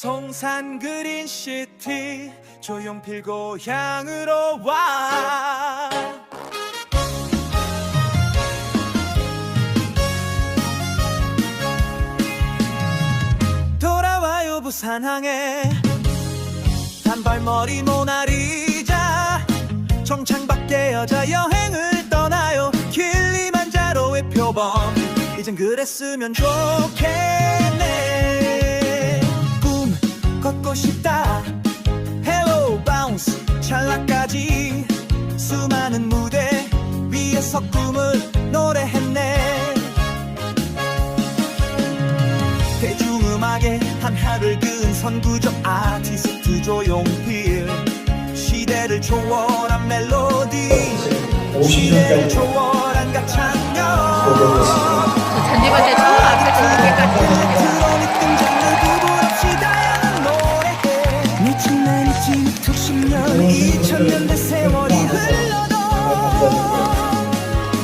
송산 그린시티 조용필 고향으로 와. 돌아와요 부산항에. 단발머리 모나리자. 정창 밖에 여자 여행을 떠나요. 킬리만자로의 표범. 이젠 그랬으면 좋겠네. 꿈 걷고 싶다. 헬로 바운스 찰나까지. 수많은 무대 위에서 꿈을 노래했네. 대중음악의 한 획을 그은 선구적 아티스트 조용필. 시대를 초월한 멜로디. 시대를 초월한 가창력. 잔디밭에 60년 2000년대 세월이 흘러도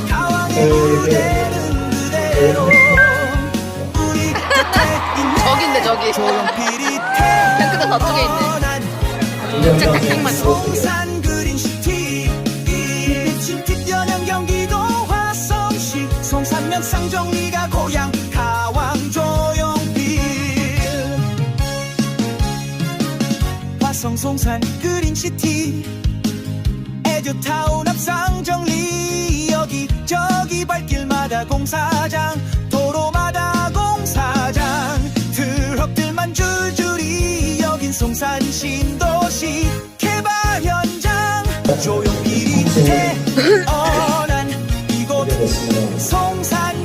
가왕의 무대는 그대로 우리 곁에 있네. 저긴데 저기. 조용필이 야, 근데 저쪽에 있네. 진짜 딱딱만. 송산 그린시티 시티 연양 경기도 화성시 송산면 쌍정리 송산 그린시티. 에듀타운 앞 쌍정리. 여기 저기 발길마다 공사장 도로마다 공사장. 트럭들만 줄줄이 여긴 송산 신도시. 개발 현장 조용필이 태어난 이곳 송산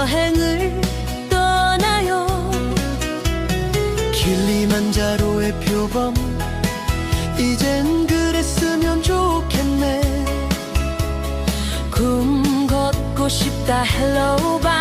여행을 떠나요. 킬리만자로의 표범 이젠 그랬으면 좋겠네. 꿈 걷고 싶다 헬로 바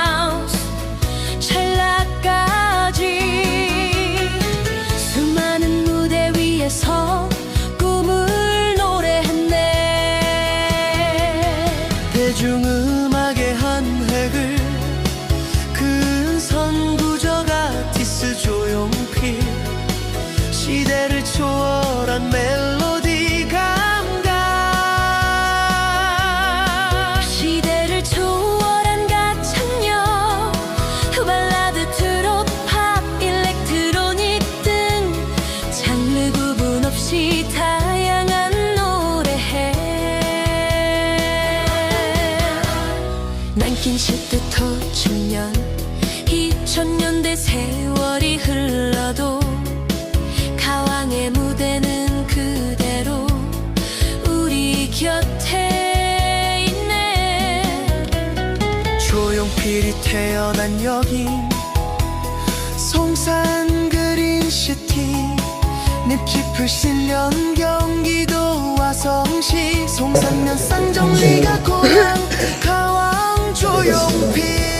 세월이 흘러도 가왕의 무대는 그대로 우리 곁에 있네. 태어난 여기 송산 그린시티 늪짚을 실련 경기도 화성시. 송산면 쌍정리가 고향 가왕 조용필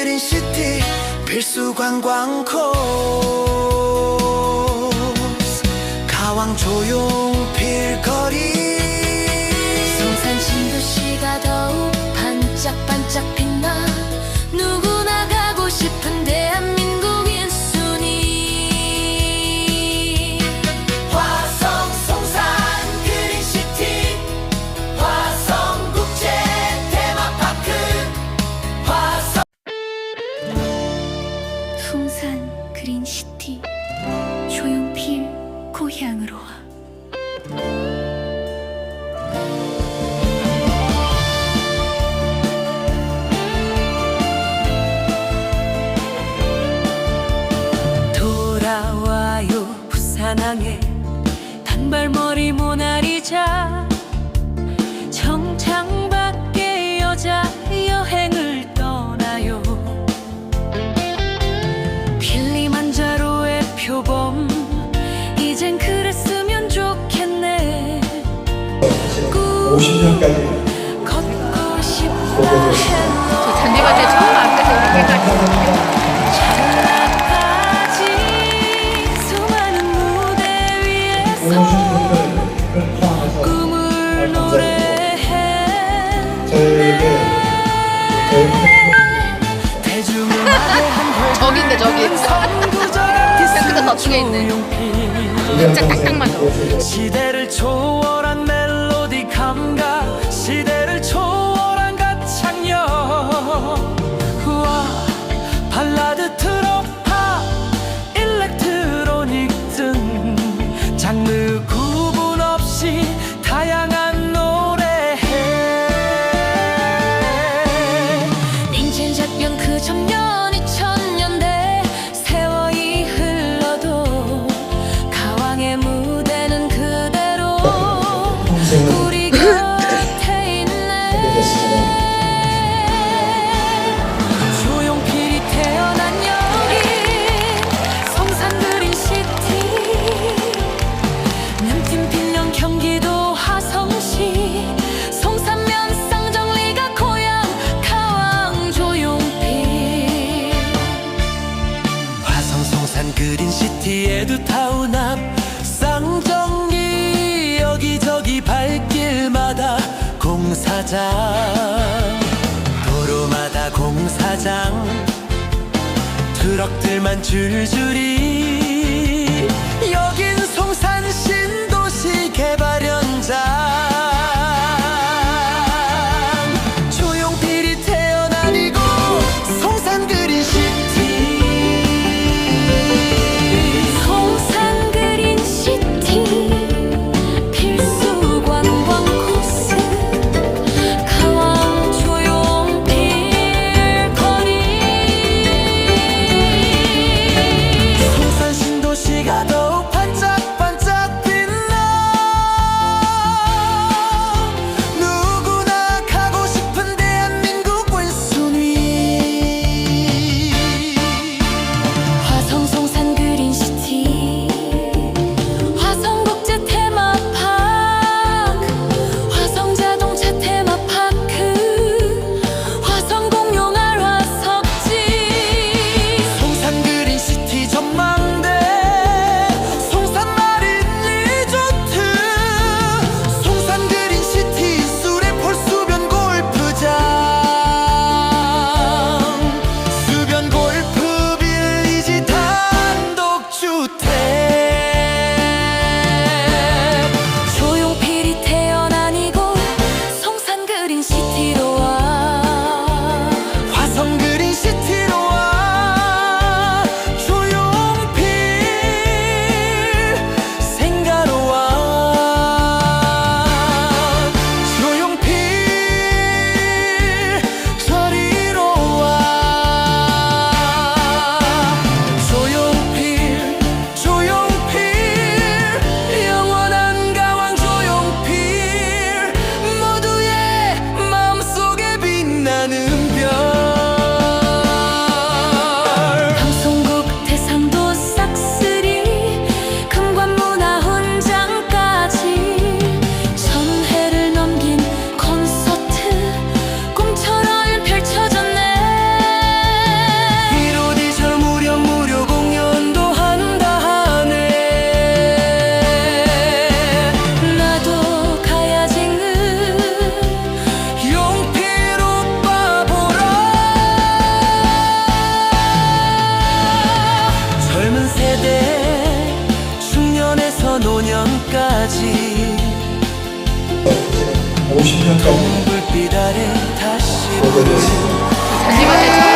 그린시티 필수 관광 코스. 가왕 조용필 거리. 성산 신도시가 더욱 반짝반짝 빛 풍산 그린시티 조용필 고향으로 와. 50년까지 보고 계십니다. 저 잔디밭에 처음 앞에서 이렇게 딱 오신 분들을 포함해서 정말 감사드리고 저희에게 저희 저기인데 저기. 탱크가 그 더 중에 있네. 진짜 딱 딱 맞아. 시대를 초월 街で 공사장 도로마다 공사장 트럭들만 줄줄이. 여긴 송산신 불빛 아래 다시. 보게 되요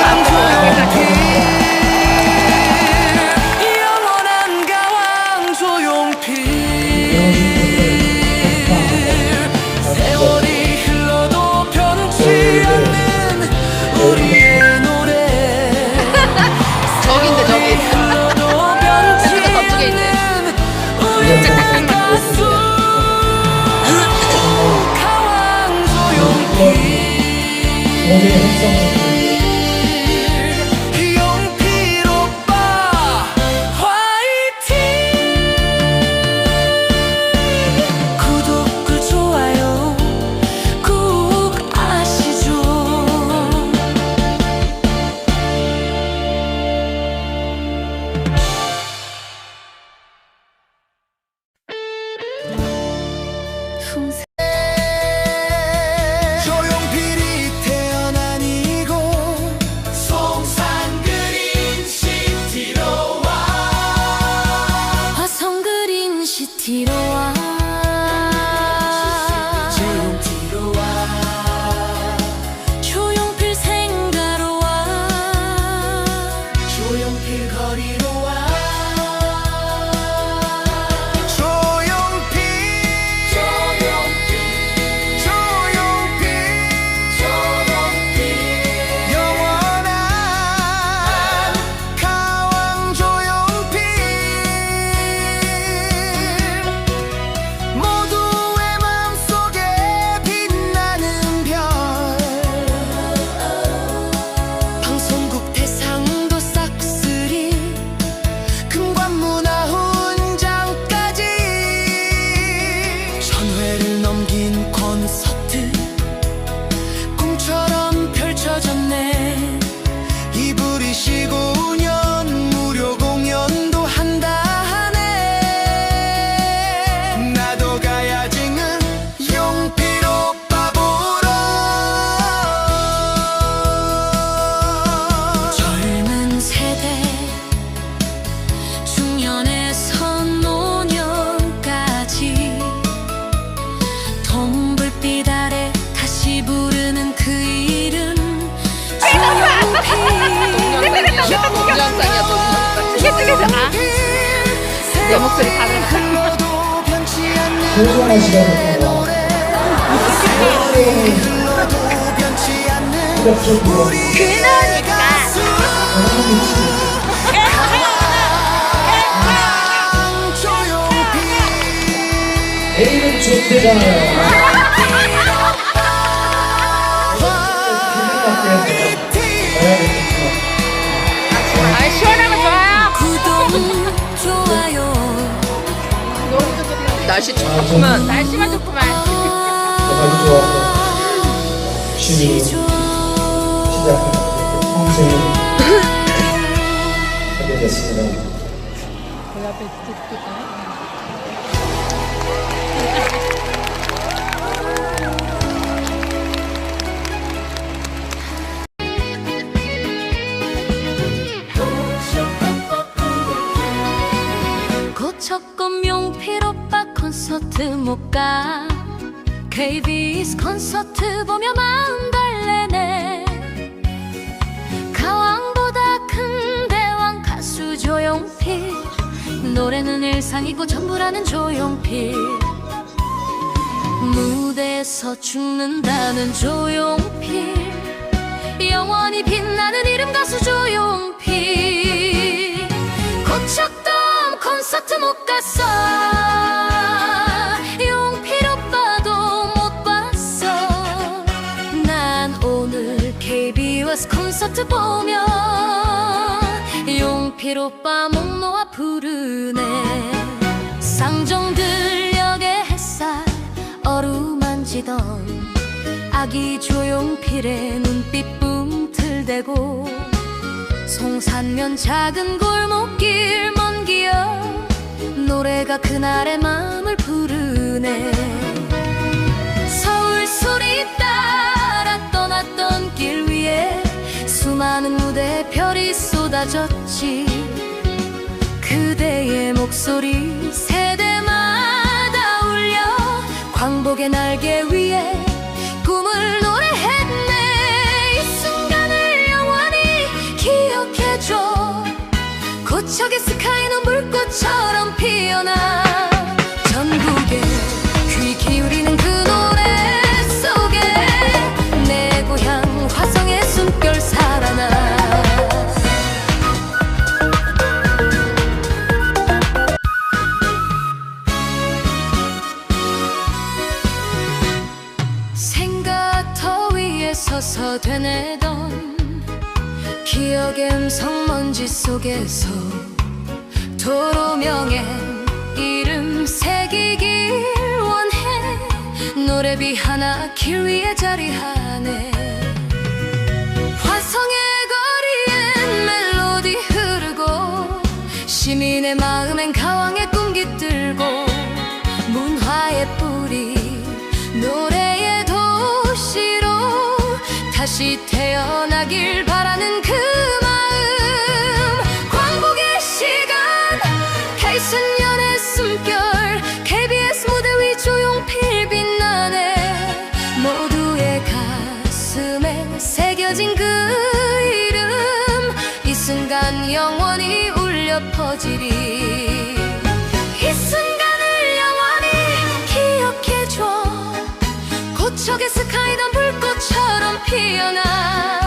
Señor. 길 거리로 는 소중한 시간을 흘러도 변치 않는 동안 그러니까. 조용히 내일은 좋대잖아요. 날씨 좋구만. 날씨가 좋구만. 좋아서 취미로 시작한 평생 하게 됐습니다. 고척금 못 가. KBS 콘서트 보며 마음 달래네. 가왕보다 큰 대왕 가수 조용필. 노래는 일상이고 전부라는 조용필. 무대에서 죽는다는 조용필. 영원히 빛나는 이름 가수 조용필. 고척돔 콘서트 못 갔어 콘서트 보며 용필 오빠 목 놓아 부르네. 쌍정들녘의 햇살 어루만지던 아기 조용필의 눈빛 꿈틀대고 송산면 작은 골목길 먼 기억 노래가 그날의 마음을 부르네. 서울 소리 따라 떠났던 길 위에 수많은 무대 별이 쏟아졌지. 그대의 목소리 세대마다 울려. 광복의 날개 위에 꿈을 노래했네. 이 순간을 영원히 기억해줘. 고척의 스카이는 불꽃처럼 서서 되뇌던 기억의 음성 먼지 속에서 도로명에 이름 새기길 원해. 노래비 하나 길 위에 자리하네 화성의 거리엔 멜로디 흐르고 시민의 마음엔 가왕의 꿈 깃들고 다시 태어나길 바라는 그마 꽃처럼 피어나